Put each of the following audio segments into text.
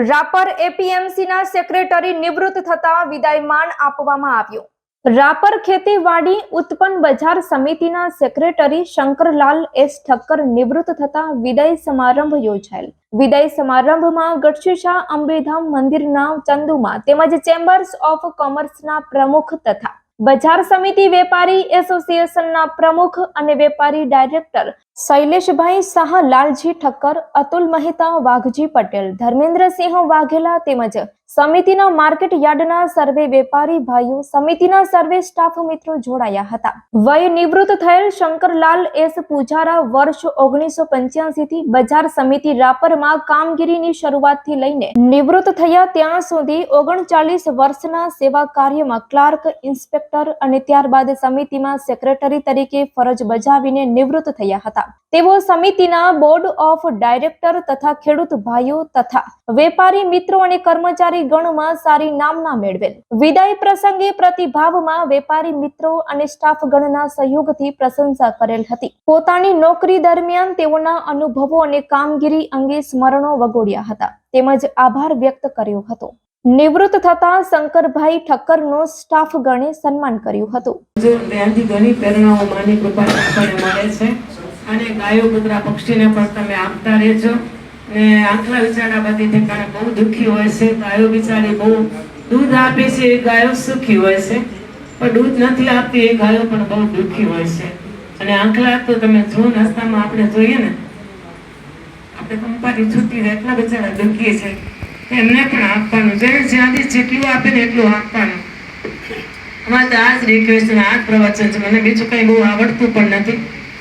Rapar એપીએમસીના secretary નિવૃત્ત થતા વિદાયમાન આપવામાં આવ્યું. રાપર ખેતીવાડી ઉત્પન્ન બજાર સમિતિના સેક્રેટરી શંકરલાલ એસ ઠક્કર નિવૃત્ત થતા વિદાય સમારંભ યોજાયેલ. વિદાય સમારંભમાં ગઢશીશા અંબેધામ મંદિરના ચંદુમાં તેમજ ચેમ્બર્સ ઓફ કોમર્સના પ્રમુખ તથા બજાર સમિતિ વેપારી એસોસિએશનના પ્રમુખ અને વેપારી ડાયરેક્ટર શૈલેષભાઈ શાહ, લાલજી ઠક્કર, અતુલ મહેતા, વાઘજી પટેલ, ધર્મેન્દ્રસિંહ વાઘેલા તેમજ સમિતિના માર્કેટ યાર્ડના સર્વે વેપારી ભાઈઓ, સમિતિના સર્વે સ્ટાફ મિત્રો જોડાયા હતા. વય નિવૃત્ત થયેલ શંકરલાલ એસ પૂજારા વર્ષ ઓગણીસો પંચ્યાસી થી બજાર સમિતિ રાપરમાં કામગીરીની શરૂઆતથી લઈને નિવૃત્ત થયા ત્યાં સુધી ઓગણચાલીસ વર્ષના સેવા કાર્યમાં ક્લાર્ક, ઇન્સ્પેક્ટર અને ત્યારબાદ સમિતિમાં સેક્રેટરી તરીકે ફરજ બજાવીને નિવૃત્ત થયા હતા. તેઓ સમિતિના બોર્ડ ઓફ ડાયરેક્ટર તથા ખેડૂત ભાઈઓ તથા વેપારી મિત્રો અને કર્મચારી ગણમાં સારી નામના મેળવેલ. વિદાય પ્રસંગે પ્રતિભાવમાં વેપારી મિત્રો અને સ્ટાફ ગણના સહયોગથી પ્રશંસા કરેલ હતી. પોતાની નોકરી દરમિયાન તેઓના અનુભવો અને કામગીરી અંગે સ્મરણો વગોડ્યા હતા. તેમજ આભાર વ્યક્ત કર્યો હતો. નિવૃત્ત થતા શંકરભાઈ ઠક્કરનો સ્ટાફ ગણે સન્માન કર્યું હતું. ઘણી પ્રેરણાઓ માની કૃપા મળે છે. અને ગાયો કૂતરા પક્ષીને પણ તમે આપતા રહેજો. ને આંખલા વિચારા બધી ઠેકાણે બહુ દુઃખી હોય છે. ગાયો બિચારી બહુ દૂધ આપે છે, એ ગાયો સુખી હોય છે. પણ દૂધ નથી આપતી, એ ગાયો પણ બહુ દુઃખી હોય છે. અને આંખલા તો તમે જો નાસ્તામાં આપણે જોઈએ ને, આપણે કંપારી છૂટી એટલા બિચારા દુઃખી છે. એમને પણ આપવાનું. જેને જ્યાંથી જેટલું આપે ને એટલું આપવાનું. અમારે તો આ જ રિક્વેસ્ટ આ જ પ્રવચન છે. મને બીજું કંઈ બહુ આવડતું પણ નથી.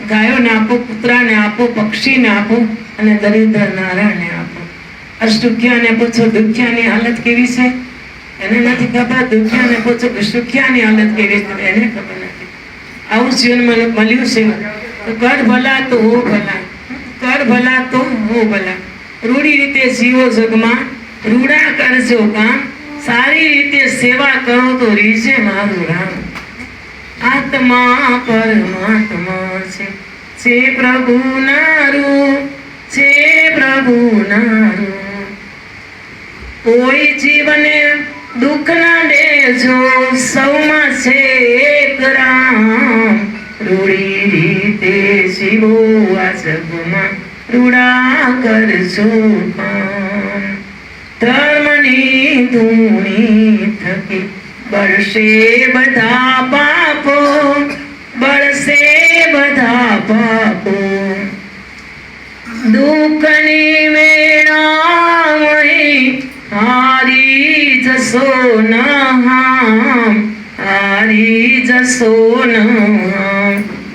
ગાયોને આપો, કૂતરાને આપો, પક્ષીને આપો અને દરિદ્ર નારાયણને આપો. અષ્ટુખ્યાને પૂછો, દુખ્યાની હાલત કેવી છે? એને નથી ખબર, દુખ્યાને પૂછો કે સુખ્યાની હાલત કેવી છે? એને ખબર નથી. આવું જીવનમાં મળ્યું છે. તો કર ભલા તો હો ભલા. કર ભલા તો હો ભલા. રૂડી રીતે જીવો જગમાં રૂડા કરજો કામ. સારી રીતે સેવા કરો તો રીજે મારું રામ. આત્મા પરમાત્મા છે. છે પ્રભુ નારું, છે પ્રભુ નારું. કોઈ જીવને દુઃખ ના દેજો, સૌમાં છે એક રામ. રૂડી રીતે જીવો આ જગમાં રૂડા કામ. ધર્મની ધૂણી બળશે બધા પાપો, બળશે બધા પાપો. દુઃખની વેળામણી હારી જશો ન હામ, હારી જશો ન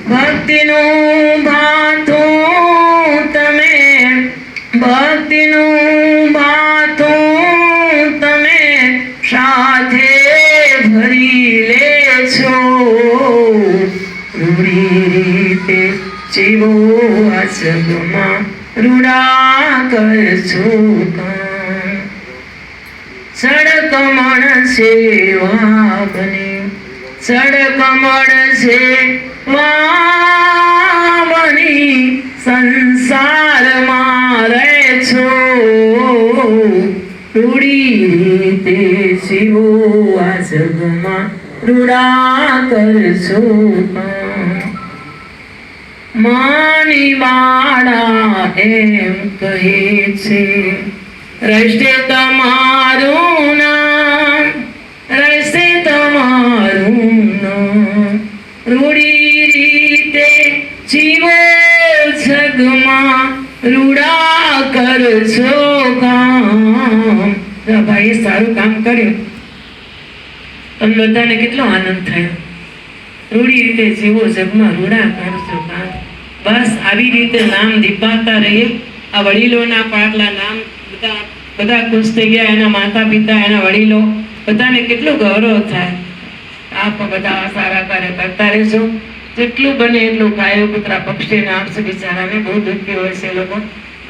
ભક્તિનું ભાથું જીવો આ જગમાં રૂડા કરજો કામ સડકમણ સેવા બને સડકમણ છે બની, સંસારમાં રહે છો રૂડી રીતે શિવો આ જગમાં રૂડા કરશો. માની બાળા એમ કહે છે. રહેશે તમારું નામ, રહેશે તમારું નામ. રૂડી રીતે જીવો જગમાં રૂડા કરજો કામ. ભાઈ સારું કામ કર્યું. તમને બધાને કેટલો આનંદ થયો. રૂડી રીતે જીવો જગમાં રૂડા કરજો કામ. બસ આવી રીતે નામ દીપાતા રહીએ. આ વડીલોના પાટલા નામ બધા બધા ખુશ થઈ ગયા. એના માતા પિતા એના વડીલો, બધાને કેટલું ગૌરવ થાય. આપ બધા સારા કાર્ય કરતા રહેજો. જેટલું બને એટલું ગાયો, કૂતરા પક્ષીને આપશે બિચારાને. બહુ દુઃખી હોય છે લોકો.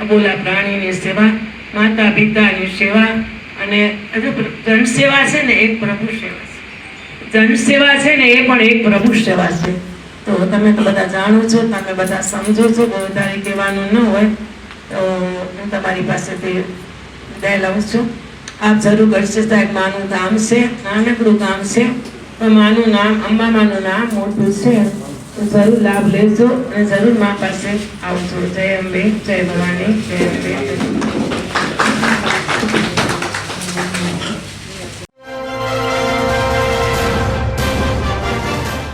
અબોલા પ્રાણીની સેવા માતા પિતાની સેવા અને હજુ જનસેવા છે ને, એક પ્રભુ સેવા છે. જનસેવા છે ને, એ પણ એક પ્રભુ સેવા છે. તો તમે તો બધા જાણો છો, તમે બધા સમજો છો બહુ વધારે કહેવાનું ન હોય, તો હું તમારી પાસેથી વિદાય લઉં છું. આપ જરૂર કરશે સાહેબ, માનું ગામ છે, નાનકડું ગામ છે, પણ માનું નામ, અંબામાનું નામ મોટું છે. તો જરૂર લાભ લેજો અને જરૂર મા પાસે આવજો. જય અંબે, જય ભવાની, જય અંબે.